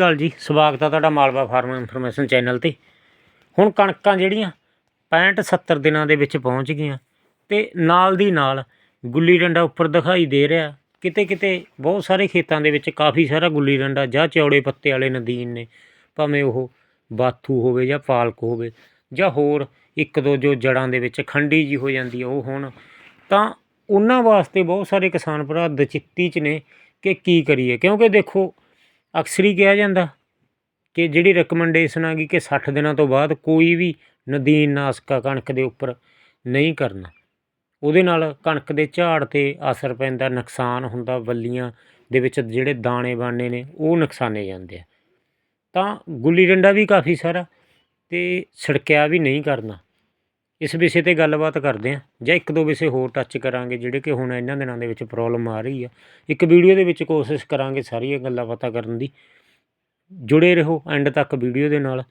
ਗੱਲ ਜੀ, ਸਵਾਗਤ ਆ ਤੁਹਾਡਾ ਮਾਲਵਾ ਫਾਰਮ ਇਨਫੋਰਮੇਸ਼ਨ ਚੈਨਲ ਤੇ। ਹੁਣ ਕਣਕਾਂ ਜਿਹੜੀਆਂ 65 70 ਦਿਨਾਂ ਦੇ ਵਿੱਚ ਪਹੁੰਚ ਗਈਆਂ ਤੇ ਨਾਲ ਦੀ ਨਾਲ ਗੁੱਲੀ ਡੰਡਾ ਉੱਪਰ ਦਿਖਾਈ ਦੇ ਰਿਹਾ। ਕਿਤੇ ਕਿਤੇ ਬਹੁਤ ਸਾਰੇ ਖੇਤਾਂ ਦੇ ਵਿੱਚ ਕਾਫੀ ਸਾਰਾ ਗੁੱਲੀ ਡੰਡਾ ਜਾਂ ਚੌੜੇ ਪੱਤੇ ਵਾਲੇ ਨਦੀਨ ਨੇ, ਭਾਵੇਂ ਉਹ ਬਾਥੂ ਹੋਵੇ ਜਾਂ ਪਾਲਕ ਹੋਵੇ ਜਾਂ ਹੋਰ ਇੱਕ ਦੋ ਜੋ ਜੜਾਂ ਦੇ ਵਿੱਚ ਖੰਡੀ ਜੀ ਹੋ ਜਾਂਦੀ ਹੈ ਉਹ ਹੁਣ। ਤਾਂ ਉਹਨਾਂ ਵਾਸਤੇ ਬਹੁਤ ਸਾਰੇ ਕਿਸਾਨ ਭਰਾ ਦਚਿੱਤੀ ਚ ਨੇ ਕਿ ਕੀ ਕਰੀਏ? ਕਿਉਂਕਿ ਦੇਖੋ ਅਕਸਰ ਹੀ ਕਿਹਾ ਜਾਂਦਾ ਕਿ ਜਿਹੜੀ ਰეკਮੈਂਡੇਸ਼ਨ ਆ ਗਈ ਕਿ 60 ਦਿਨਾਂ ਤੋਂ ਬਾਅਦ ਕੋਈ ਵੀ ਨਦੀਨ ਨਾਸਕਾ ਕਣਕ ਦੇ ਉੱਪਰ ਨਹੀਂ ਕਰਨਾ। ਉਹਦੇ ਨਾਲ ਕਣਕ ਦੇ ਝਾੜ ਤੇ ਅਸਰ ਪੈਂਦਾ, ਨੁਕਸਾਨ ਹੁੰਦਾ, ਵੱਲੀਆਂ ਦੇ ਵਿੱਚ ਜਿਹੜੇ ਦਾਣੇ ਬਣਨੇ ਨੇ, ਉਹ ਨੁਕਸਾਨੇ ਜਾਂਦੇ ਆ। ਤਾਂ ਗੁੱਲੀ ਡੰਡਾ ਵੀ ਕਾਫੀ ਸਾਰਾ ਤੇ ਛਿੜਕਿਆ ਵੀ ਨਹੀਂ ਕਰਨਾ। ਇਸ ਵਿਸ਼ੇ ਤੇ ਗੱਲਬਾਤ ਕਰਦੇ ਹਾਂ ਜਾਂ ਇੱਕ ਦੋ ਵਿਸ਼ੇ ਹੋਰ ਟੱਚ ਕਰਾਂਗੇ ਜਿਹੜੇ ਕਿ ਹੁਣ ਇਹਨਾਂ ਦਿਨਾਂ ਦੇ ਵਿੱਚ ਪ੍ਰੋਬਲਮ ਆ ਰਹੀ ਆ। ਇੱਕ ਵੀਡੀਓ ਦੇ ਵਿੱਚ ਕੋਸ਼ਿਸ਼ ਕਰਾਂਗੇ ਸਾਰੀਆਂ ਗੱਲਾਂ ਬਾਤਾਂ ਕਰਨ ਦੀ। ਜੁੜੇ ਰਹੋ ਐਂਡ ਤੱਕ ਵੀਡੀਓ ਦੇ ਨਾਲ।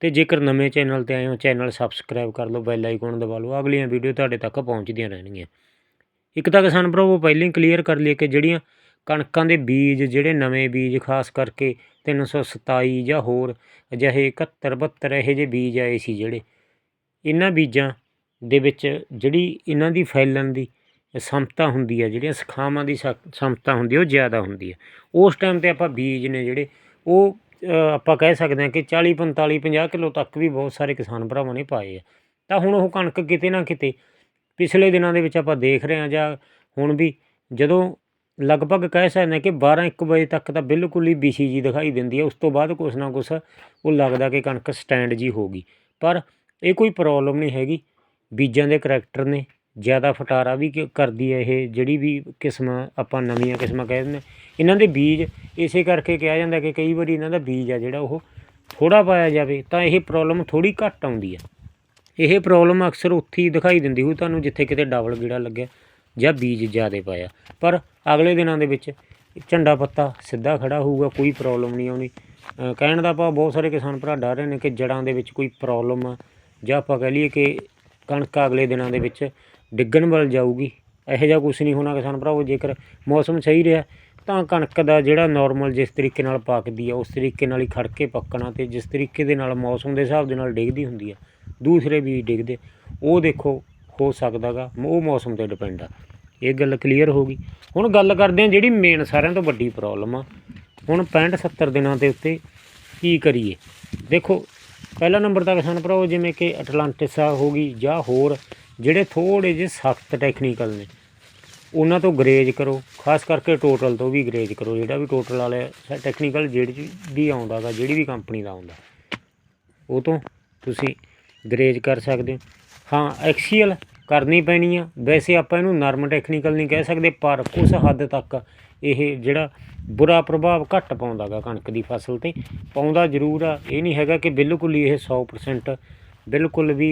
ਤੇ ਜੇਕਰ ਨਵੇਂ ਚੈਨਲ ਤੇ ਆਏ ਹੋ ਚੈਨਲ ਸਬਸਕ੍ਰਾਈਬ ਕਰ ਲਓ ਬੈਲ ਆਈਕਨ ਦਬਾ ਲਓ। ਅਗਲੀਆਂ ਵੀਡੀਓ ਤੁਹਾਡੇ ਤੱਕ ਪਹੁੰਚਦੀਆਂ ਰਹਿਣਗੀਆਂ। ਇੱਕ ਤਾਂ ਕਿਸਾਨ ਭਰਾਵੋ ਪਹਿਲਾਂ ਹੀ ਕਲੀਅਰ ਕਰ ਲਈਏ ਕਿ ਜਿਹੜੀਆਂ ਕਣਕਾਂ ਦੇ ਬੀਜ, ਜਿਹੜੇ ਨਵੇਂ ਬੀਜ, ਖਾਸ ਕਰਕੇ 327 ਜਾਂ ਹੋਰ ਅਜਿਹੇ 71 72 ਇਹੋ ਜਿਹੇ ਬੀਜ ਆਏ ਸੀ ਜਿਹੜੇ। ਇਹਨਾਂ ਬੀਜਾਂ ਦੇ ਵਿੱਚ ਜਿਹੜੀ ਇਹਨਾਂ ਦੀ ਫੈਲਣ ਦੀ ਸਮਤਾ ਹੁੰਦੀ ਹੈ ਜਿਹੜੀਆਂ ਸਖਾਵਾਂ ਦੀ ਸਖ- ਸਮਤਾ ਹੁੰਦੀ ਉਹ ਜ਼ਿਆਦਾ ਹੁੰਦੀ ਹੈ ਉਸ ਟਾਈਮ ਤੇ ਆਪਾਂ ਬੀਜ ਨੇ ਜਿਹੜੇ, ਉਹ ਆਪਾਂ ਕਹਿ ਸਕਦੇ ਹਾਂ ਕਿ 40 45 50 ਕਿਲੋ ਤੱਕ ਵੀ ਬਹੁਤ ਸਾਰੇ ਕਿਸਾਨ ਭਰਾਵਾਂ ਨੇ ਪਾਏ ਆ। ਤਾਂ ਹੁਣ ਉਹ ਕਣਕ ਕਿਤੇ ਨਾ ਕਿਤੇ ਪਿਛਲੇ ਦਿਨਾਂ ਦੇ ਵਿੱਚ ਆਪਾਂ ਦੇਖ ਰਹੇ ਹਾਂ ਜਾਂ ਹੁਣ ਵੀ ਜਦੋਂ ਲਗਭਗ ਕਹਿ ਸਕਦੇ ਹਾਂ ਕਿ 12 1 ਵਜੇ ਤੱਕ ਤਾਂ ਬਿਲਕੁਲ ਹੀ ਬਿਛੀ ਜੀ ਦਿਖਾਈ ਦਿੰਦੀ ਹੈ ਉਸ ਤੋਂ ਬਾਅਦ ਕੁਛ ਨਾ ਕੁਛ ਉਹ ਲੱਗਦਾ ਕਿ ਕਣਕ ਸਟੈਂਡ ਜੀ ਹੋ ਗਈ। ਪਰ ਇਹ ਕੋਈ ਪ੍ਰੋਬਲਮ ਨਹੀਂ ਹੈਗੀ। ਬੀਜਾਂ ਦੇ ਕਰੈਕਟਰ ਨੇ, ਜ਼ਿਆਦਾ ਫਟਾਰਾ ਵੀ ਕ- ਕਰਦੀ ਹੈ ਇਹ ਜਿਹੜੀ ਵੀ ਕਿਸਮ ਆਪਾਂ ਨਵੀਆਂ ਕਿਸਮਾਂ ਕਹਿ ਦਿੰਦੇ ਇਹਨਾਂ ਦੇ ਬੀਜ, ਇਸੇ ਕਰਕੇ ਕਿਹਾ ਜਾਂਦਾ ਕਿ ਕਈ ਵਾਰੀ ਇਹਨਾਂ ਦਾ ਬੀਜ ਆ ਜਿਹੜਾ ਉਹ ਥੋੜਾ ਪਾਇਆ ਜਾਵੇ, ਤਾਂ ਇਹ ਪ੍ਰੋਬਲਮ ਥੋੜੀ ਘੱਟ ਆਉਂਦੀ ਹੈ ਇਹ ਪ੍ਰੋਬਲਮ ਅਕਸਰ ਉੱਥੇ ਹੀ ਦਿਖਾਈ ਦਿੰਦੀ ਹੋਊ, ਤੁਹਾਨੂੰ ਜਿੱਥੇ ਕਿਤੇ ਡਬਲ ਗੀੜਾ ਲੱਗਿਆ ਜਾਂ ਬੀਜ ਜ਼ਿਆਦਾ ਪਾਇਆ। ਪਰ ਅਗਲੇ ਦਿਨਾਂ ਦੇ ਵਿੱਚ ਝੰਡਾ ਪੱਤਾ ਸਿੱਧਾ ਖੜਾ ਹੋਊਗਾ, ਕੋਈ ਪ੍ਰੋਬਲਮ ਨਹੀਂ ਆਉਣੀ। ਕਹਿਣ ਦਾ ਭਾਵ ਬਹੁਤ ਸਾਰੇ ਕਿਸਾਨ ਭਰਾ ਡਰ ਰਹੇ ਨੇ ਕਿ ਜੜਾਂ ਦੇ ਵਿੱਚ ਕੋਈ ਪ੍ਰੋਬਲਮ ਆ ਜਾਂ ਆਪਾਂ ਕਹਿ ਲਈਏ ਕਿ ਕਣਕ ਅਗਲੇ ਦਿਨਾਂ ਦੇ ਵਿੱਚ ਡਿੱਗਣ ਵੱਲ ਜਾਊਗੀ। ਇਹੋ ਜਿਹਾ ਕੁਝ ਨਹੀਂ ਹੋਣਾ ਕਿਸਾਨ ਭਰਾਵੋ, ਜੇਕਰ ਮੌਸਮ ਸਹੀ ਰਿਹਾ, ਤਾਂ ਕਣਕ ਦਾ ਜਿਹੜਾ ਨਾਰਮਲ ਜਿਸ ਤਰੀਕੇ ਨਾਲ ਪੱਕਦੀ ਆ, ਉਸ ਤਰੀਕੇ ਨਾਲ ਹੀ ਖੜ ਕੇ ਪੱਕਣਾ ਤੇ ਜਿਸ ਤਰੀਕੇ ਦੇ ਨਾਲ ਮੌਸਮ ਦੇ ਹਿਸਾਬ ਦੇ ਨਾਲ ਡਿੱਗਦੀ ਹੁੰਦੀ ਆ, ਦੂਸਰੇ ਵੀ ਡਿੱਗਦੇ, ਉਹ ਦੇਖੋ ਹੋ ਸਕਦਾਗਾ ਉਹ ਮੌਸਮ ਤੇ ਡਿਪੈਂਡ ਆ। ਇਹ ਗੱਲ ਕਲੀਅਰ ਹੋ ਗਈ। ਹੁਣ ਗੱਲ ਕਰਦੇ ਹਾਂ ਜਿਹੜੀ ਮੇਨ ਸਾਰਿਆਂ ਤੋਂ ਵੱਡੀ ਪ੍ਰੋਬਲਮ ਆ। ਹੁਣ 65 70 ਦਿਨਾਂ ਦੇ ਉੱਤੇ ਕੀ ਕਰੀਏ? ਦੇਖੋ ਪਹਿਲਾ ਨੰਬਰ ਤਾਂ ਕਿਸਾਨ ਭਰਾਓ, ਜਿਵੇਂ ਕਿ ਅਟਲਾਂਟਿਸਾ ਹੋ ਗਈ ਜਾਂ ਹੋਰ, ਜਿਹੜੇ ਥੋੜੇ ਜਿਹੇ ਸਖਤ ਟੈਕਨੀਕਲ ਨੇ, ਉਹਨਾਂ ਤੋਂ ਗਰੇਜ ਕਰੋ, ਖਾਸ ਕਰਕੇ ਟੋਟਲ ਤੋਂ ਵੀ ਗਰੇਜ ਕਰੋ, ਜਿਹੜਾ ਵੀ ਟੋਟਲ ਵਾਲੇ ਟੈਕਨੀਕਲ ਜਿਹੜੀ ਵੀ ਆਉਂਦਾ ਗਾ, ਜਿਹੜੀ ਵੀ ਕੰਪਨੀ ਦਾ ਆਉਂਦਾ, ਉਹ ਤੋਂ ਤੁਸੀਂ ਗਰੇਜ ਕਰ ਸਕਦੇ ਹੋ। ਹਾਂ ਐਕਸੀਅਲ ਕਰਨੀ ਪੈਣੀ ਆ। ਵੈਸੇ ਆਪਾਂ ਇਹਨੂੰ ਨਰਮ ਟੈਕਨੀਕਲ ਨਹੀਂ ਕਹਿ ਸਕਦੇ, ਪਰ ਕੁਝ ਹੱਦ ਤੱਕ ਇਹ ਜਿਹੜਾ ਬੁਰਾ ਪ੍ਰਭਾਵ ਘੱਟ ਪਾਉਂਦਾ ਗਾ ਕਣਕ ਦੀ ਫਸਲ ਤੇ। ਪਾਉਂਦਾ ਜ਼ਰੂਰ ਆ। ਇਹ ਨਹੀਂ ਹੈਗਾ ਕਿ ਬਿਲਕੁਲ ਹੀ ਇਹ 100% ਬਿਲਕੁਲ ਵੀ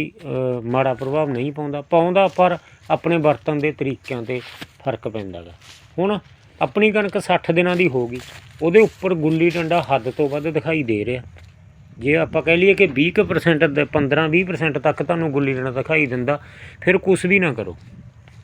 ਮਾੜਾ ਪ੍ਰਭਾਵ ਨਹੀਂ ਪਾਉਂਦਾ। ਪਾਉਂਦਾ, ਪਰ ਆਪਣੇ ਵਰਤਣ ਦੇ ਤਰੀਕਿਆਂ ਤੇ ਫ਼ਰਕ ਪੈਂਦਾ ਗਾ। ਹੁਣ ਆਪਣੀ ਕਣਕ 60 ਦਿਨਾਂ ਦੀ ਹੋ ਗਈ। ਉਹਦੇ ਉੱਪਰ ਗੁੱਲੀ ਡੰਡਾ ਹੱਦ ਤੋਂ ਵੱਧ ਦਿਖਾਈ ਦੇ ਰਿਹਾ। ਜੇ ਆਪਾਂ ਕਹਿ ਲਈਏ ਕਿ 20% ਦੇ 15-20% ਤੱਕ ਤੁਹਾਨੂੰ ਗੁੱਲੀ ਡੰਡਾ ਦਿਖਾਈ ਦਿੰਦਾ, ਫਿਰ ਕੁਝ ਵੀ ਨਾ ਕਰੋ।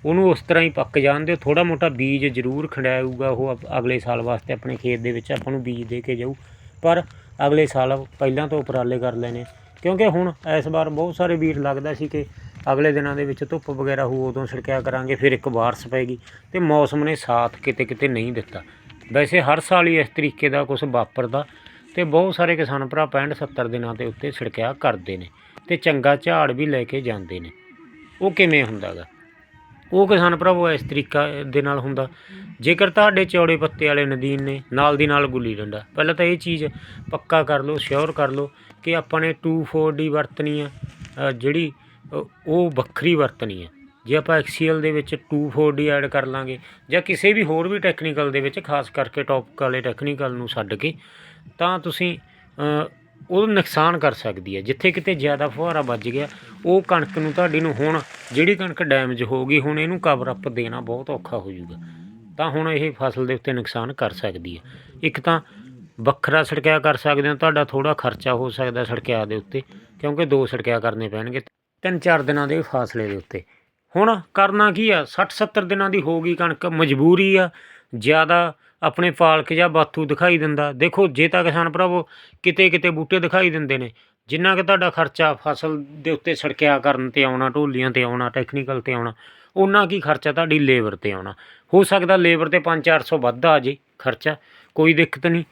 ਉਹਨੂੰ ਉਸ ਤਰ੍ਹਾਂ ਹੀ ਪੱਕ ਜਾਣ ਦਿਓ। ਥੋੜਾ ਮੋਟਾ ਬੀਜ ਜ਼ਰੂਰ ਖੰਡਾਊਗਾ ਉਹ ਅਪ- ਅਗਲੇ ਸਾਲ ਵਾਸਤੇ ਆਪਣੇ ਖੇਤ ਦੇ ਵਿੱਚ ਆਪਾਂ ਨੂੰ ਬੀਜ ਦੇ ਕੇ ਜਾਊ। ਪਰ ਅਗਲੇ ਸਾਲ ਪਹਿਲਾਂ ਤੋਂ ਉਪਰਾਲੇ ਕਰ ਲੈਣੇ। ਕਿਉਂਕਿ ਹੁਣ ਇਸ ਵਾਰ ਬਹੁਤ ਸਾਰੇ ਵੀਰ ਲੱਗਦਾ ਸੀ ਕਿ ਅਗਲੇ ਦਿਨਾਂ ਦੇ ਵਿੱਚ ਧੁੱਪ ਵਗੈਰਾ ਹੋ ਉਦੋਂ ਛਿੜਕਿਆ ਕਰਾਂਗੇ, ਫਿਰ ਇੱਕ ਬਾਰਿਸ਼ ਪੈਗੀ ਤੇ ਮੌਸਮ ਨੇ ਸਾਥ ਕਿਤੇ ਕਿਤੇ ਨਹੀਂ ਦਿੱਤਾ। ਵੈਸੇ ਹਰ ਸਾਲ ਹੀ ਇਸ ਤਰੀਕੇ ਦਾ ਕੁਝ ਵਾਪਰਦਾ। ਤੇ ਬਹੁਤ ਸਾਰੇ ਕਿਸਾਨ ਭਰਾ 65 70 ਦਿਨਾਂ ਦੇ ਉੱਤੇ ਛਿੜਕਿਆ ਕਰਦੇ ਨੇ ਤੇ ਚੰਗਾ ਝਾੜ ਵੀ ਲੈ ਕੇ ਜਾਂਦੇ ਨੇ। ਉਹ ਕਿਵੇਂ ਹੁੰਦਾਗਾ? ਉਹ ਕਿਸਾਨ ਭਰਾਵੋ ਇਸ ਤਰੀਕਾ ਦੇ ਨਾਲ ਹੁੰਦਾ। ਜੇਕਰ ਤੁਹਾਡੇ ਚੌੜੇ ਪੱਤੇ ਵਾਲੇ ਨਦੀਨ ਨੇ ਨਾਲ ਦੀ ਨਾਲ ਗੁੱਲੀ ਡੰਡਾ। ਪਹਿਲਾਂ ਤਾਂ ਇਹ ਚੀਜ਼ ਪੱਕਾ ਕਰ ਲਓ ਸ਼ੋਰ ਕਰ ਲਓ ਕਿ ਆਪਾਂ ਨੇ 2,4-D ਵਰਤਣੀ ਆ ਜਿਹੜੀ ਉਹ ਵੱਖਰੀ ਵਰਤਣੀ ਆ। ਜੇ ਆਪਾਂ ਐਕਸੀਐਲ ਦੇ ਵਿੱਚ 2,4-D ਐਡ ਕਰ ਲਾਂਗੇ ਜਾਂ ਕਿਸੇ ਵੀ ਹੋਰ ਵੀ ਟੈਕਨੀਕਲ ਦੇ ਵਿੱਚ ਖਾਸ ਕਰਕੇ ਟੌਪ ਵਾਲੇ ਟੈਕਨੀਕਲ ਨੂੰ ਛੱਡ ਕੇ ਤਾਂ ਤੁਸੀਂ ਅ, ਉਹ ਨੁਕਸਾਨ ਕਰ ਸਕਦੀ ਹੈ। ਜਿੱਥੇ ਕਿਤੇ ਜ਼ਿਆਦਾ ਫੁਹਾਰਾ ਵੱਜ ਗਿਆ ਉਹ ਕਣਕ ਨੂੰ ਤੁਹਾਡੀ ਨੂੰ ਹੁਣ ਜਿਹੜੀ ਕਣਕ ਡੈਮੇਜ ਹੋ ਗਈ ਹੁਣ ਇਹਨੂੰ ਕਵਰ ਅਪ ਦੇਣਾ ਬਹੁਤ ਔਖਾ ਹੋ ਜਾਊਗਾ। ਤਾਂ ਹੁਣ ਇਹ ਫਸਲ ਦੇ ਉੱਤੇ ਨੁਕਸਾਨ ਕਰ ਸਕਦੀ ਹੈ। ਇੱਕ ਤਾਂ ਵੱਖਰਾ ਸੜਕਿਆ ਕਰ ਸਕਦੇ ਹੋ ਤੁਹਾਡਾ ਥੋੜਾ ਖਰਚਾ ਹੋ ਸਕਦਾ ਸੜਕਿਆ ਦੇ ਉੱਤੇ ਕਿਉਂਕਿ ਦੋ ਸੜਕਿਆ ਕਰਨੇ ਪੈਣਗੇ ਤਿੰਨ ਚਾਰ ਦਿਨਾਂ ਦੇ ਫਾਸਲੇ ਦੇ ਉੱਤੇ। ਹੁਣ ਕਰਨਾ ਕੀ ਆ? 60 70 ਦਿਨਾਂ ਦੀ ਹੋ ਗਈ ਕਣਕ ਮਜਬੂਰੀ ਆ ਜ਼ਿਆਦਾ ਆਪਣੇ ਪਾਲਕ ਜਾਂ ਬਾਥੂ ਦਿਖਾਈ ਦਿੰਦਾ। ਦੇਖੋ, ਜੇ ਤਾਂ ਕਿਸਾਨ ਭਰਾਵੋ ਕਿਤੇ ਕਿਤੇ ਬੂਟੇ ਦਿਖਾਈ ਦਿੰਦੇ ਨੇ। ਜਿੰਨਾ ਕਿ ਤੁਹਾਡਾ ਖਰਚਾ ਫਸਲ ਦੇ ਉੱਤੇ ਸੜਕਿਆ ਕਰਨ ਤੇ ਆਉਣਾ, ਢੋਲੀਆਂ ਤੇ ਆਉਣਾ ਟੈਕਨੀਕਲ ਤੇ ਆਉਣਾ ਉਹਨਾਂ ਕੀ ਖਰਚਾ ਤੁਹਾਡੀ ਲੇਬਰ ਤੇ ਆਉਣਾ। ਹੋ ਸਕਦਾ ਲੇਬਰ ਤੇ 5-400 ਵੱਧ ਆ ਜੇ ਖਰਚਾ, ਕੋਈ ਦਿੱਕਤ ਨਹੀਂ।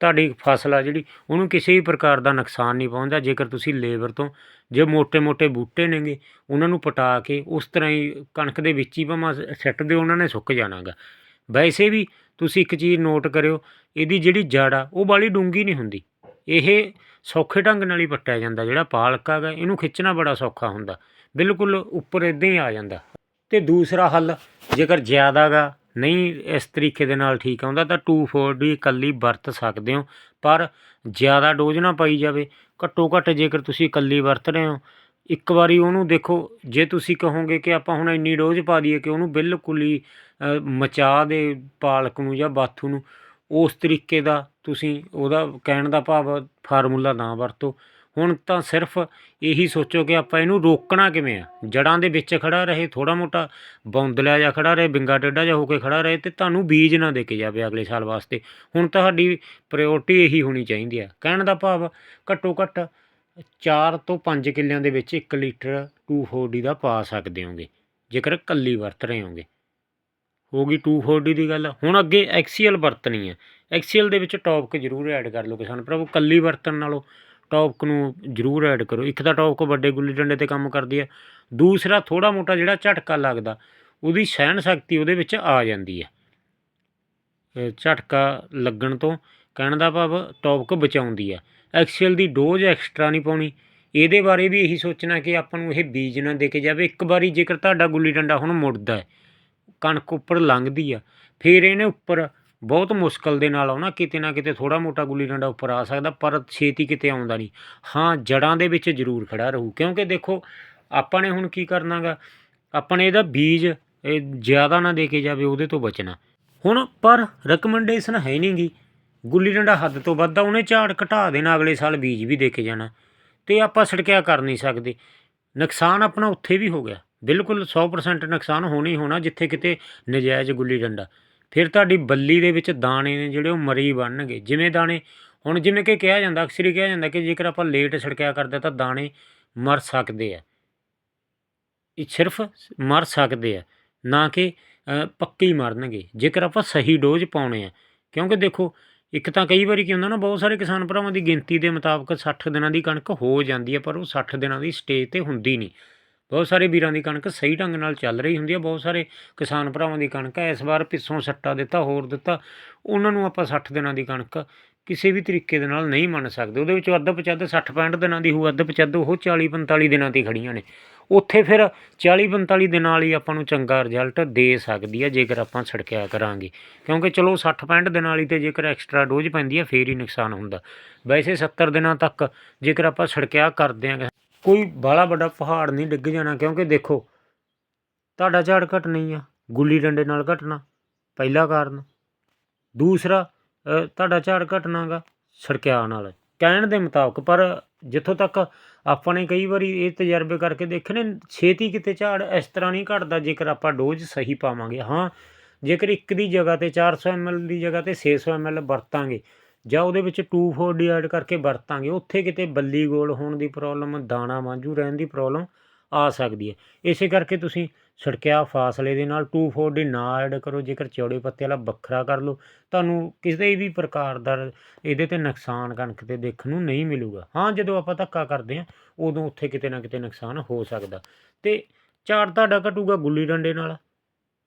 ਤੁਹਾਡੀ ਫਸਲ ਆ ਜਿਹੜੀ, ਉਹਨੂੰ ਕਿਸੇ ਵੀ ਪ੍ਰਕਾਰ ਦਾ ਨੁਕਸਾਨ ਨਹੀਂ ਪਹੁੰਚਦਾ। ਜੇਕਰ ਤੁਸੀਂ ਲੇਬਰ ਤੋਂ, ਜੇ ਮੋٹے-ਮੋٹے ਬੂਟੇ ਨੇਗੇ, ਉਹਨਾਂ ਨੂੰ ਪਟਾ ਕੇ ਉਸ ਤਰ੍ਹਾਂ ਹੀ ਕਣਕ ਦੇ ਵਿੱਚ ਹੀ ਭਾਵੇਂ ਸੱਟ ਦਿਓ, ਉਹਨਾਂ ਨੇ ਸੁੱਕ ਜਾਣਾਗਾ ਵੈਸੇ ਵੀ ਤੁਸੀਂ ਇੱਕ ਚੀਜ਼ ਨੋਟ ਕਰਿਓ, ਇਹਦੀ ਜਿਹੜੀ ਜੜ ਆ, ਉਹ ਬਾਲੀ ਡੂੰਗੀ ਨਹੀਂ ਹੁੰਦੀ। ਇਹ ਸੌਖੇ ਢੰਗ ਨਾਲ ਹੀ ਪੱਟਿਆ ਜਾਂਦਾ, ਜਿਹੜਾ ਪਾਲਕ ਹੈਗਾ, ਇਹਨੂੰ ਖਿੱਚਣਾ ਬੜਾ ਸੌਖਾ ਹੁੰਦਾ। ਬਿਲਕੁਲ ਉੱਪਰ ਇਦਾਂ ਹੀ ਆ ਜਾਂਦਾ। ਤੇ ਦੂਸਰਾ ਹੱਲ, ਜੇਕਰ ਜ਼ਿਆਦਾ ਗਾ, ਨਹੀਂ ਇਸ ਤਰੀਕੇ ਦੇ ਨਾਲ ਠੀਕ ਆਉਂਦਾ, ਤਾਂ 240 ਇਕੱਲੀ ਵਰਤ ਸਕਦੇ ਹੋ। ਪਰ ਜ਼ਿਆਦਾ ਡੋਜ਼ ਨਾ ਪਾਈ ਜਾਵੇ। ਘੱਟੋ ਘੱਟ ਜੇਕਰ ਤੁਸੀਂ ਇਕੱਲੀ ਵਰਤ ਰਹੇ ਹੋ ਇੱਕ ਵਾਰੀ ਉਹਨੂੰ ਦੇਖੋ, ਜੇ ਤੁਸੀਂ ਕਹੋਗੇ ਕਿ ਆਪਾਂ ਹੁਣ ਇੰਨੀ ਡੋਜ਼ ਪਾ ਦਈਏ ਕਿ ਉਹਨੂੰ ਬਿਲਕੁਲ ਹੀ ਮਚਾ ਦੇ ਪਾਲਕ ਨੂੰ ਜਾਂ ਬਾਥੂ ਨੂੰ, ਉਸ ਤਰੀਕੇ ਦਾ ਤੁਸੀਂ ਉਹਦਾ ਕਹਿਣ ਦਾ ਭਾਵ ਫਾਰਮੂਲਾ ਨਾ ਵਰਤੋ। ਹੁਣ ਤਾਂ ਸਿਰਫ ਇਹੀ ਸੋਚੋ ਕਿ ਆਪਾਂ ਇਹਨੂੰ ਰੋਕਣਾ ਕਿਵੇਂ ਆ? ਜੜਾਂ ਦੇ ਵਿੱਚ ਖੜਾ ਰਹੇ ਥੋੜਾ ਮੋਟਾ ਬੌਂਦਲਿਆ ਜਾਂ ਖੜਾ ਰਹੇ, ਬਿੰਗਾ ਟੇਢਾ ਜਿਹਾ ਹੋ ਕੇ ਖੜਾ ਰਹੇ ਤੇ ਤੁਹਾਨੂੰ ਬੀਜ ਨਾ ਦੇ ਕੇ ਜਾਵੇ ਅਗਲੇ ਸਾਲ ਵਾਸਤੇ। ਹੁਣ ਤੁਹਾਡੀ ਪ੍ਰਾਇੋਰਟੀ ਇਹੀ ਹੋਣੀ ਚਾਹੀਦੀ ਆ। ਕਹਿਣ ਦਾ ਭਾਵ ਘੱਟੋ ਘੱਟ ਚਾਰ ਤੋਂ ਪੰਜ ਕਿੱਲਿਆਂ ਦੇ ਵਿੱਚ 1 ਲੀਟਰ 240 ਦਾ ਪਾ ਸਕਦੇ ਹੋਗੇ, ਜੇਕਰ ਇਕੱਲੀ ਵਰਤ ਰਹੇ ਹੋਗੇ। ਹੋ ਗਈ 240 ਦੀ ਗੱਲ। ਹੁਣ ਅੱਗੇ ਐਕਸੀਐਲ ਵਰਤਣੀ ਹੈ। ਐਕਸੀਐਲ ਦੇ ਵਿੱਚ ਟੌਪਕ ਜ਼ਰੂਰ ਐਡ ਕਰ ਲਓ ਕਿਸਾਨ ਭਰਾਵੋ ਇਕੱਲੀ ਵਰਤਣ ਨਾਲੋਂ ਟੌਪਕ ਨੂੰ ਜ਼ਰੂਰ ਐਡ ਕਰੋ। ਇੱਕ ਤਾਂ ਟੌਪਕ ਵੱਡੇ ਗੁੱਲੀ ਡੰਡੇ ਤੇ ਕੰਮ ਕਰਦੀ ਹੈ। ਦੂਸਰਾ ਥੋੜਾ ਮੋਟਾ ਜਿਹੜਾ ਝਟਕਾ ਲੱਗਦਾ, ਉਹਦੀ ਸਹਿਣ ਸ਼ਕਤੀ ਉਹਦੇ ਵਿੱਚ ਆ ਜਾਂਦੀ ਹੈ। ਝਟਕਾ ਲੱਗਣ ਤੋਂ ਕਹਿਣ ਦਾ ਭਾਵ ਟੌਪਕ ਬਚਾਉਂਦੀ ਆ ਐਕਸਲ ਦੀ ਡੋਜ਼ ਐਕਸਟਰਾ ਨਹੀਂ ਪਾਉਣੀ। ਇਹਦੇ ਬਾਰੇ ਵੀ ਇਹੀ ਸੋਚਣਾ ਕਿ ਆਪਾਂ ਨੂੰ ਇਹ ਬੀਜ ਨਾ ਦੇ ਕੇ ਜਾਵੇ। ਇੱਕ ਵਾਰੀ ਜੇਕਰ ਤੁਹਾਡਾ ਗੁੱਲੀ ਡੰਡਾ ਹੁਣ ਮੁੜਦਾ ਕਣਕ ਉੱਪਰ ਲੰਘਦੀ ਆ, ਫਿਰ ਇਹਨੇ ਉੱਪਰ ਬਹੁਤ ਮੁਸ਼ਕਲ ਦੇ ਨਾਲ ਆਉਣਾ। ਕਿਤੇ ਨਾ ਕਿਤੇ ਥੋੜਾ ਮੋਟਾ ਗੁੱਲੀ ਡੰਡਾ ਉੱਪਰ ਆ ਸਕਦਾ, ਪਰ ਛੇਤੀ ਕਿਤੇ ਆਉਂਦਾ ਨਹੀਂ। ਹਾਂ ਜੜਾਂ ਦੇ ਵਿੱਚ ਜ਼ਰੂਰ ਖੜਾ ਰਹੂ। ਕਿਉਂਕਿ ਦੇਖੋ, ਆਪਾਂ ਨੇ ਹੁਣ ਕੀ ਕਰਨਾਗਾ? ਆਪਾਂ ਨੇ ਇਹਦਾ ਬੀਜ ਜ਼ਿਆਦਾ ਨਾ ਦੇ ਕੇ ਜਾਵੇ, ਉਹਦੇ ਤੋਂ ਬਚਣਾ। ਹੁਣ ਪਰ ਰეკਮੈਂਡੇਸ਼ਨ ਹੈ ਨਹੀਂਗੀ ਗੁੱਲੀ ਡੰਡਾ ਹੱਦ ਤੋਂ ਵੱਧ ਆ, ਉਹਨੇ ਝਾੜ ਘਟਾ ਦੇਣਾ, ਅਗਲੇ ਸਾਲ ਬੀਜ ਵੀ ਦੇ ਕੇ ਜਾਣਾ। ਤੇ ਆਪਾਂ ਛੜਕਿਆ ਕਰ ਨਹੀਂ ਸਕਦੇ। ਨੁਕਸਾਨ ਆਪਣਾ ਉੱਥੇ ਵੀ ਹੋ ਗਿਆ। ਬਿਲਕੁਲ 100% ਨੁਕਸਾਨ ਹੋਣਾ ਹੀ ਹੋਣਾ ਜਿੱਥੇ ਕਿਤੇ ਨਜਾਇਜ਼ ਗੁੱਲੀ ਡੰਡਾ। ਫਿਰ ਤੁਹਾਡੀ ਬੱਲੀ ਦੇ ਵਿੱਚ ਦਾਣੇ ਨੇ ਜਿਹੜੇ ਉਹ ਮਰੀ ਬਣਨਗੇ। ਜਿਵੇਂ ਦਾਣੇ, ਹੁਣ ਜਿਵੇਂ ਕਿ ਕਿਹਾ ਜਾਂਦਾ, ਅਕਸਰ ਹੀ ਕਿਹਾ ਜਾਂਦਾ ਕਿ ਜੇਕਰ ਆਪਾਂ ਲੇਟ ਛੜਕਿਆ ਕਰਦੇ ਤਾਂ ਦਾਣੇ ਮਰ ਸਕਦੇ ਆ। ਇਹ ਸਿਰਫ ਮਰ ਸਕਦੇ ਆ, ਨਾ ਕਿ ਪੱਕੇ ਹੀ ਮਰਨਗੇ। ਜੇਕਰ ਆਪਾਂ ਸਹੀ ਡੋਜ਼ ਪਾਉਣੇ ਆ, ਕਿਉਂਕਿ ਦੇਖੋ ਇੱਕ ਤਾਂ ਕਈ ਵਾਰੀ ਕੀ ਹੁੰਦਾ ਨਾ, ਬਹੁਤ ਸਾਰੇ ਕਿਸਾਨ ਭਰਾਵਾਂ ਦੀ ਗਿਣਤੀ ਦੇ ਮੁਤਾਬਕ 60 ਦਿਨਾਂ ਦੀ ਕਣਕ ਹੋ ਜਾਂਦੀ ਹੈ ਪਰ ਉਹ 60 ਦਿਨਾਂ ਦੀ ਸਟੇਜ ਤੇ ਹੁੰਦੀ ਨਹੀਂ। ਬਹੁਤ ਸਾਰੇ ਵੀਰਾਂ ਦੀ ਕਣਕ ਸਹੀ ਢੰਗ ਨਾਲ ਚੱਲ ਰਹੀ ਹੁੰਦੀ ਹੈ ਬਹੁਤ ਸਾਰੇ ਕਿਸਾਨ ਭਰਾਵਾਂ ਦੀ ਕਣਕ ਇਸ ਵਾਰ ਪਿੱਛੋਂ ਸੱਟਾ ਦਿੱਤਾ, ਹੋਰ ਦਿੱਤਾ, ਉਹਨਾਂ ਨੂੰ ਆਪਾਂ 60 ਦਿਨਾਂ ਦੀ ਕਣਕ ਕਿਸੇ ਵੀ ਤਰੀਕੇ ਦੇ ਨਾਲ ਨਹੀਂ ਮੰਨ ਸਕਦੇ। ਉਹਦੇ ਵਿੱਚੋਂ ਅੱਧ ਪਚੱਧ 60 65 ਦਿਨਾਂ ਦੀ ਹੋਊ ਅੱਧ ਪਚੱਧ ਉਹ 40 45 ਦਿਨਾਂ ਤੇ ਖੜੀਆਂ ਨੇ। ਉੱਥੇ ਫਿਰ 40 45 ਦਿਨਾਂ ਵਾਲੀ ਆਪਾਂ ਨੂੰ ਚੰਗਾ ਰਿਜ਼ਲਟ ਦੇ ਸਕਦੀ ਹੈ ਜੇਕਰ ਆਪਾਂ ਛੜਕਿਆ ਕਰਾਂਗੇ। ਕਿਉਂਕਿ ਚਲੋ 60 65 ਦਿਨਾਂ ਵਾਲੀ ਤੇ ਜੇਕਰ ਐਕਸਟਰਾ ਡੋਜ਼ ਪੈਂਦੀ ਹੈ ਫੇਰ ਹੀ ਨੁਕਸਾਨ ਹੁੰਦਾ। ਵੈਸੇ 70 ਦਿਨਾਂ ਤੱਕ ਜੇਕਰ ਆਪਾਂ ਛੜਕਿਆ ਕਰਦੇ ਹਾਂ ਕੋਈ ਬਾਲਾ ਵੱਡਾ ਪਹਾੜ ਨਹੀਂ ਡਿੱਗ ਜਾਣਾ, ਕਿਉਂਕਿ ਦੇਖੋ, ਤੁਹਾਡਾ ਝਾੜ ਘਟ ਨਹੀਂ ਆ। ਗੁੱਲੀ ਡੰਡੇ ਨਾਲ ਘਟਣਾ, ਪਹਿਲਾ ਕਾਰਨ। ਦੂਸਰਾ ਤੁਹਾਡਾ ਝਾੜ ਘਟਣਾ ਗਾ, ਛੜਕਿਆ ਨਾਲ। ਕਹਿਣ ਦੇ ਮੁਤਾਬਕ, ਪਰ ਜਿੱਥੋਂ ਤੱਕ ਆਪਾਂ ਨੇ ਕਈ ਵਾਰੀ ਇਹ ਤਜਰਬੇ ਕਰਕੇ ਦੇਖੇ ਨੇ, ਛੇਤੀ ਕਿਤੇ ਝਾੜ ਇਸ ਤਰ੍ਹਾਂ ਨਹੀਂ ਘਟਦਾ, ਜੇਕਰ ਆਪਾਂ ਡੋਜ਼ ਸਹੀ ਪਾਵਾਂਗੇ। ਹਾਂ, ਜੇਕਰ ਇੱਕ ਦੀ ਜਗ੍ਹਾ ਤੇ 400 ml ਦੀ ਜਗ੍ਹਾ ਤੇ 600 ml ਵਰਤਾਂਗੇ, ਜਾਂ ਉਹਦੇ ਵਿੱਚ 240 ਐਡ ਕਰਕੇ ਵਰਤਾਂਗੇ, ਉੱਥੇ ਕਿਤੇ ਬੱਲੀ ਗੋਲ ਹੋਣ ਦੀ ਪ੍ਰੋਬਲਮ, ਦਾਣਾ ਵਾਂਝੂ ਰਹਿਣ ਦੀ ਪ੍ਰੋਬਲਮ ਆ ਸਕਦੀ ਹੈ। ਇਸੇ ਕਰਕੇ ਤੁਸੀਂ ਛਿੜਕਿਆ ਫਾਸਲੇ ਦੇ ਨਾਲ 240 ਨਾ ਐਡ ਕਰੋ, ਜੇਕਰ ਚੌੜੇ ਪੱਤੇ ਵਾਲਾ ਵੱਖਰਾ ਕਰ ਲਓ, ਤੁਹਾਨੂੰ ਕਿਸੇ ਵੀ ਪ੍ਰਕਾਰ ਦਾ ਇਹਦੇ ਤੇ ਨੁਕਸਾਨ ਕਣਕ ਤੇ ਦੇਖਣ ਨੂੰ ਨਹੀਂ ਮਿਲੂਗਾ। ਹਾਂ, ਜਦੋਂ ਆਪਾਂ ਧੱਕਾ ਕਰਦੇ ਹਾਂ, ਉਦੋਂ ਉੱਥੇ ਕਿਤੇ ਨਾ ਕਿਤੇ ਨੁਕਸਾਨ ਹੋ ਸਕਦਾ। ਤੇ ਝਾੜ ਤੁਹਾਡਾ ਘਟੂਗਾ ਗੁੱਲੀ ਡੰਡੇ ਨਾਲ।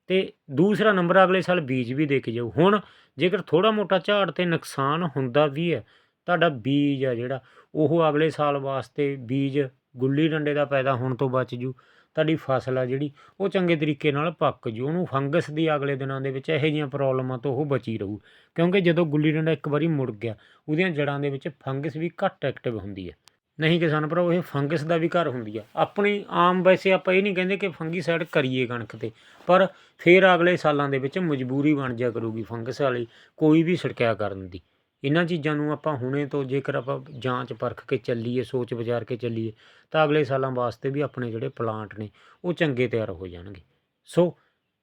ਤੇ ਦੂਸਰਾ ਨੰਬਰ, ਅਗਲੇ ਸਾਲ ਬੀਜ ਵੀ ਦੇ ਕੇ ਜਾਊ ਹੁਣ ਜੇਕਰ ਥੋੜਾ ਮੋਟਾ ਝਾੜ ਤੇ ਨੁਕਸਾਨ ਹੁੰਦਾ ਵੀ ਹੈ, ਤੁਹਾਡਾ ਬੀਜ ਆ ਜਿਹੜਾ, ਉਹ ਅਗਲੇ ਸਾਲ ਵਾਸਤੇ ਬੀਜ ਗੁੱਲੀ ਡੰਡੇ ਦਾ ਪੈਦਾ ਹੋਣ ਤੋਂ ਬਚ ਜੂ। ਤੁਹਾਡੀ ਫਸਲ ਆ ਜਿਹੜੀ, ਉਹ ਚੰਗੇ ਤਰੀਕੇ ਨਾਲ ਪੱਕ ਜੂ, ਉਹਨੂੰ ਫੰਗਸ ਦੀ ਅਗਲੇ ਦਿਨਾਂ ਦੇ ਵਿੱਚ ਇਹੋ ਜਿਹੀਆਂ ਪ੍ਰੋਬਲਮਾਂ ਤੋਂ ਉਹ ਬਚੀ ਰਹੂ। ਕਿਉਂਕਿ ਜਦੋਂ ਗੁੱਲੀ ਡੰਡਾ ਇੱਕ ਵਾਰੀ ਮੁੜ ਗਿਆ, ਉਹਦੀਆਂ ਜੜਾਂ ਦੇ ਵਿੱਚ ਫੰਗਸ ਵੀ ਘੱਟ ਐਕਟਿਵ ਹੁੰਦੀ ਹੈ। ਨਹੀਂ ਕਿਸਾਨ ਭਰਾਵੋ, ਇਹ ਫੰਗਸ ਦਾ ਵੀ ਘਰ ਹੁੰਦੀ ਆ ਆਪਣੀ ਆਮ ਵੈਸੇ ਆਪਾਂ ਇਹ ਨਹੀਂ ਕਹਿੰਦੇ ਕਿ ਫੰਗੀਸਾਈਡ ਕਰੀਏ ਕਣਕ ਤੇ, ਪਰ ਫਿਰ ਅਗਲੇ ਸਾਲਾਂ ਦੇ ਵਿੱਚ ਮਜਬੂਰੀ ਬਣ ਜਾ ਕਰੂਗੀ ਫੰਗਸ ਵਾਲੀ, ਕੋਈ ਵੀ ਛਿੜਕਿਆ ਕਰਨ ਦੀ। ਇਹਨਾਂ ਚੀਜ਼ਾਂ ਨੂੰ ਆਪਾਂ ਹੁਣੇ ਤੋਂ ਜੇਕਰ ਆਪਾਂ ਜਾਂਚ ਪਰਖ ਕੇ ਚੱਲੀਏ, ਸੋਚ ਵਿਚਾਰ ਕੇ ਚੱਲੀਏ, ਤਾਂ ਅਗਲੇ ਸਾਲਾਂ ਵਾਸਤੇ ਵੀ ਆਪਣੇ ਜਿਹੜੇ ਪਲਾਂਟ ਨੇ, ਉਹ ਚੰਗੇ ਤਿਆਰ ਹੋ ਜਾਣਗੇ। ਸੋ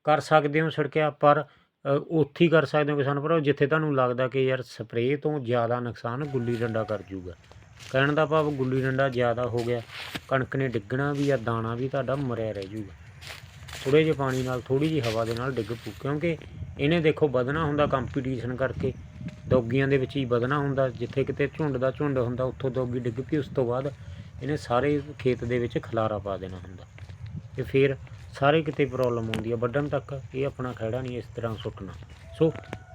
ਕਰ ਸਕਦੇ ਹੋ ਛਿੜਕਿਆ ਪਰ ਉੱਥੇ ਹੀ ਕਰ ਸਕਦੇ ਹੋ ਕਿਸਾਨ ਭਰਾਵੋ ਜਿੱਥੇ ਤੁਹਾਨੂੰ ਲੱਗਦਾ ਕਿ ਯਾਰ ਸਪਰੇਅ ਤੋਂ ਜ਼ਿਆਦਾ ਨੁਕਸਾਨ ਗੁੱਲੀ ਡੰਡਾ ਕਰ ਜੂਗਾ। ਕਹਿਣ ਦਾ ਭਾਵ ਗੁੱਲੀ ਡੰਡਾ ਜ਼ਿਆਦਾ ਹੋ ਗਿਆ, ਕਣਕ ਨੇ ਡਿੱਗਣਾ ਵੀ ਆ, ਦਾਣਾ ਵੀ ਤੁਹਾਡਾ ਮਰਿਆ ਰਹਿ ਜੂਗਾ। ਥੋੜੇ ਜਿਹੇ ਪਾਣੀ ਨਾਲ ਥੋੜੀ ਜਿਹੀ ਹਵਾ ਦੇ ਨਾਲ ਡਿੱਗ ਪੂ ਕਿਉਂਕਿ ਇਹਨੇ ਦੇਖੋ ਵਧਣਾ ਹੁੰਦਾ ਕੰਪੀਟੀਸ਼ਨ ਕਰਕੇ ਦੌਗੀਆਂ ਦੇ ਵਿੱਚ ਹੀ ਵਧਣਾ ਹੁੰਦਾ, ਜਿੱਥੇ ਕਿਤੇ ਝੁੰਡ ਦਾ ਝੁੰਡ ਹੁੰਦਾ, ਉੱਥੋਂ ਦੌਗੀ ਡਿੱਗ ਪਈ, ਉਸ ਤੋਂ ਬਾਅਦ ਇਹਨੇ ਸਾਰੇ ਖੇਤ ਦੇ ਵਿੱਚ ਖਲਾਰਾ ਪਾ ਦੇਣਾ ਹੁੰਦਾ। ਤੇ ਫਿਰ ਸਾਰੇ ਕਿਤੇ ਪ੍ਰੋਬਲਮ ਆਉਂਦੀ ਆ, ਵੱਢਣ ਤੱਕ ਇਹ ਆਪਣਾ ਖਹਿੜਾ ਨਹੀਂ ਇਸ ਤਰ੍ਹਾਂ ਸੁੱਟਣਾ। ਸੋ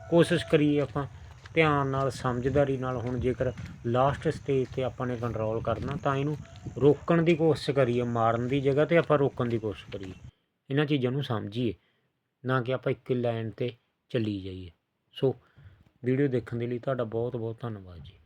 ਕੋਸ਼ਿਸ਼ ਕਰੀਏ ਆਪਾਂ ਧਿਆਨ ਨਾਲ, ਸਮਝਦਾਰੀ ਨਾਲ ਹੁਣ ਜੇਕਰ ਲਾਸਟ ਸਟੇਜ ਤੇ ਆਪਾਂ ਨੇ ਕੰਟਰੋਲ ਕਰਨਾ, ਤਾਂ ਇਹਨੂੰ ਰੋਕਣ ਦੀ ਕੋਸ਼ਿਸ਼ ਕਰੀਏ, ਮਾਰਨ ਦੀ ਜਗ੍ਹਾ ਤੇ ਆਪਾਂ ਰੋਕਣ ਦੀ ਕੋਸ਼ਿਸ਼ ਕਰੀਏ। ਇਹਨਾਂ ਚੀਜ਼ਾਂ ਨੂੰ ਸਮਝੀਏ, ਨਾ ਕਿ ਆਪਾਂ ਇੱਕ ਲਾਈਨ ਤੇ ਚੱਲੀ ਜਾਈਏ। ਸੋ ਵੀਡੀਓ ਦੇਖਣ ਦੇ ਲਈ ਤੁਹਾਡਾ ਬਹੁਤ ਬਹੁਤ ਧੰਨਵਾਦ ਜੀ।